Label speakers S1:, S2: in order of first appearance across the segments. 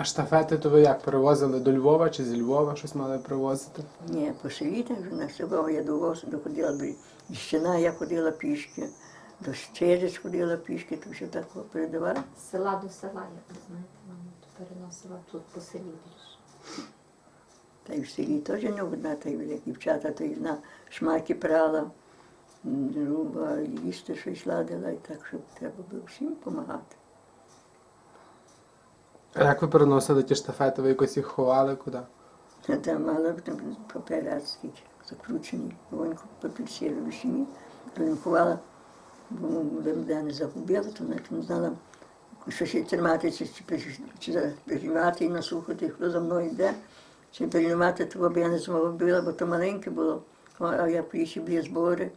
S1: А штафети то ви як перевозили до Львова чи зі Львова щось мали привозити?
S2: Ні, по селі так вже на село я до Лос доходила до Іщина, я ходила пішки, до Щерець ходила пішки, то все так передавала.
S3: З села до села, як ви знаєте, мама тут переносила тут по селі більше.
S2: Та й в селі теж не одна, та й як дівчата, то й на шмаки прала, руба, їсти щось ладила, і так, щоб треба було всім допомагати.
S1: А як ви переносили ті штафети? Ви якось їх ховали куди?
S2: Та Там мала паперацькі закручені, воньку папірці рушні, але ховала, бо де не загубила, то навіть не знала, що ще тримати, чи, чи, чи переймати і наслухати, хто за мною йде, чи переймати того, бо я не змогла, бо то маленьке було, а я приїхав були збори,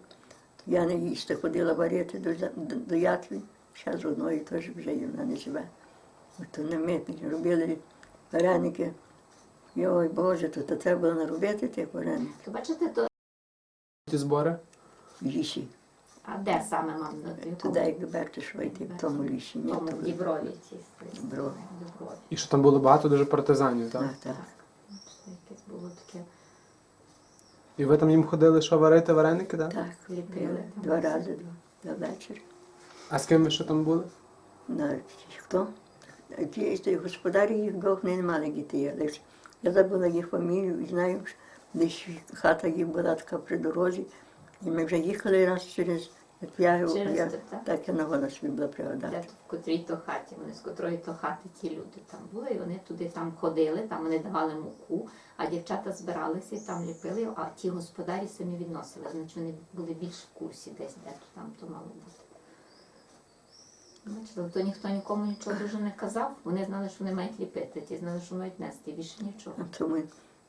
S2: то я не їсти ходила варити до, до, до ятви, зараз одної теж вже вона не живе. От то намітники робили вареники. Йой, Боже, то, то треба було наробити тих вареників.
S3: То бачите, то
S1: Ті збори?
S2: в лісі.
S3: а де саме мам на?
S2: Туди, як до Бертишова йти, в тому лісі. Ні,
S3: Тому
S2: то
S3: в Діброві ці
S2: Діброві.
S3: Діброві.
S1: І що там було багато дуже партизанів, так?
S2: Так, так.
S3: Якесь було таке.
S1: І ви там їм ходили, що варити вареники, так?
S2: Так,
S3: Ліпили.
S2: два рази до вечора.
S1: А з ким ви ще там були?
S2: На хто? Ті ті господарі їх двох не мали дітей, але я забула їх фамілію і знаю, що десь хата їх була така при дорозі. І ми вже їхали раз через
S3: Через
S2: я,
S3: так?
S2: я на голос собі була пригадати.
S3: в котрій то хаті, вони з котрої то хати ті люди там були, і вони туди там ходили, там вони давали муку, а дівчата збиралися і там ліпили, а ті господарі самі відносили. Значить, вони були більш в курсі десь, де то там то мало бути. Бачите, то ніхто нікому нічого дуже не казав. Вони знали, що вони мають ліпити, ті знали, що мають нести, більше нічого.
S2: А то ми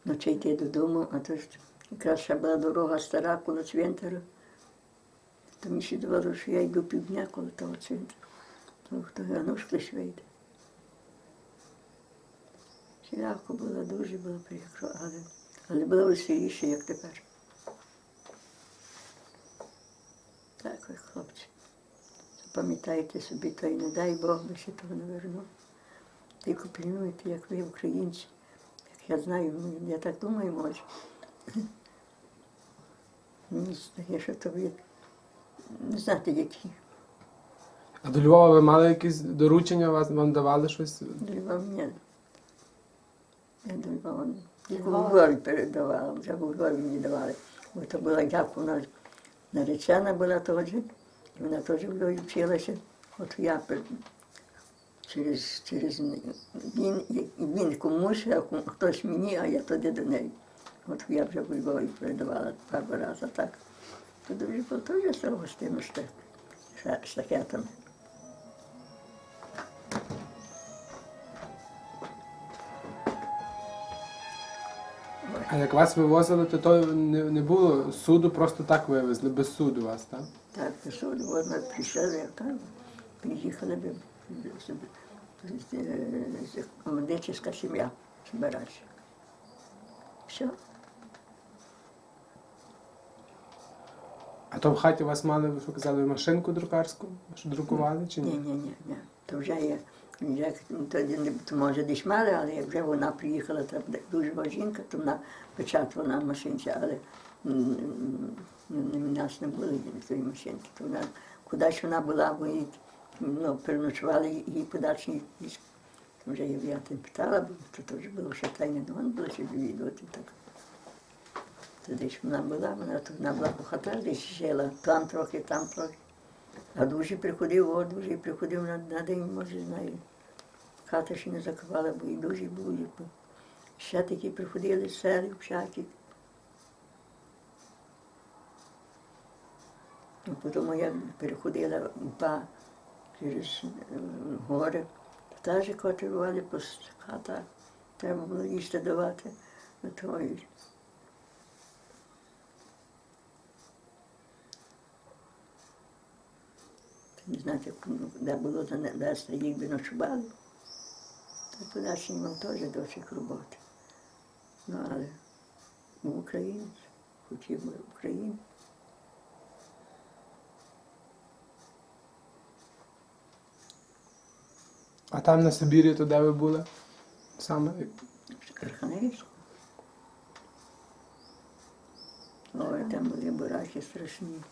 S2: вночі йти додому, а то ж якраз ще була дорога стара коло цвинтару. То мені ще давало, що я йду півдня коло того цвинтару. То хто а ну ж вийде. Сілявко було, дуже було прикро, але, але було веселіше, як тепер. Так, хлопці. Запам'ятайте собі, то й не дай Бог би ще того не вернув. Тільки пильнуйте, як ви, українці. Як я знаю, ну, я так думаю, може. Мені здає, що то ви не знаєте, які.
S1: А до Львова ви мали якісь доручення, вас вам давали щось?
S2: До Львова ні. Я до Львова не. Тільки в? Львові передавала, вже в Львові мені давали. Бо то була як вона наречена була теж, і вона теж Львові вчилася. От я через, через він, він комусь, а хтось мені, а я туди до неї. От я вже в Львові передавала пару разів так. То дуже було теж з тими штак- штакетами.
S1: А як вас вивозили, то, то не, не було суду, просто так вивезли, без суду вас, так?
S2: Так, то що можна прийшли, як там, приїхали би командичська сім'я збиратися. Все.
S1: А то в хаті у вас мали, ви казали, машинку друкарську, що друкували чи
S2: Ні,
S1: ні?
S2: ні, ні, ні. То вже є. Як тоді не то може десь мали, але як вже вона приїхала, то дуже жінка, то вона печатала на машинці, але у нас не було тої машинки. То вона кудись вона була, бо її ну, переночували її подальші. То вже я, тим питала, бо то теж було ще тайне дон, було ще відвідувати так. Тоді ж вона була, вона то вона була хатах, десь жила, там трохи, там трохи. А дуже приходив, о, дуже приходив на, на день, може, знаю. Хата ще не закривала, бо і дуже були. Ще такі приходили сели, всякі. Ну, Потім я переходила в упа через е, гори, теж котирували по хатах. Треба було їсти давати. Ну, то і Не знати, де було занести, їх би ночували. Та подальший мав теж досить роботи. Ну, але був українець, хотів би Україну.
S1: А там на Сибірі, то де ви були? Саме.
S2: Архангельську. Ой, там були бараки страшні.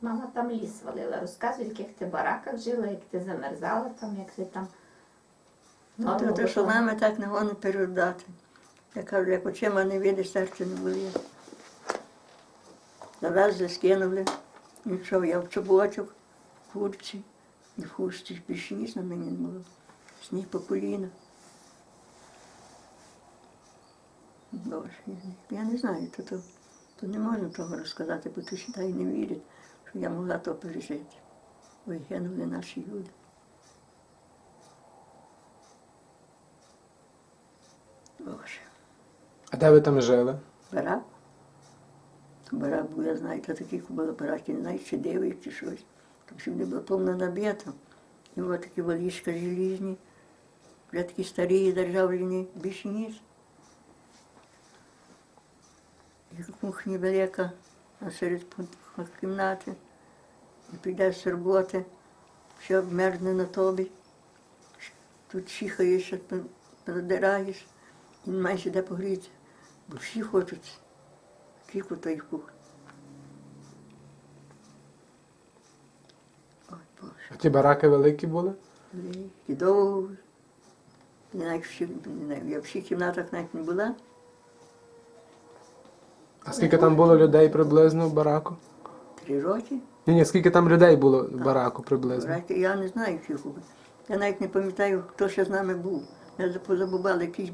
S3: Мама там ліс валила, розказує, в яких ти бараках жила, як ти замерзала там, як ти там.
S2: Ну, то, то, що мами так не можна передати. Я кажу, як очима не видиш, серце не болить. Завезли, скинули. Нічого, я в чоботях, в курці і в хусті. Більше на мені не було. Сніг по коліна. Боже, я не знаю, то, то, то не можна того розказати, бо то ще й не вірять, що я могла то пережити. Ой, гинули наші люди. Боже.
S1: А де ви там жили?
S2: Барак. Барак був, я знаю, то такі були бараки, не знаю, чи дев'ять, чи щось. Там всюди було повно набито. І от такі валіжка желізні, вже такі старі державлені, більше ніж. І кухня велика, серед кімнати. І підеш з роботи, все обмерзне на тобі. Тут чихаєш, продираєш, і не маєш де погріти. Бо всі хочуть тільки той кухні. Ой, Боже.
S1: А ті бараки великі були?
S2: І довго. Всі, не знаю, я в всіх кімнатах навіть не була.
S1: А скільки там було людей приблизно в бараку?
S2: Три роки.
S1: Ні, ні, скільки там людей було в бараку приблизно?
S2: Я не знаю всіх. Я навіть не пам'ятаю, хто ще з нами був. Я позабувала, якийсь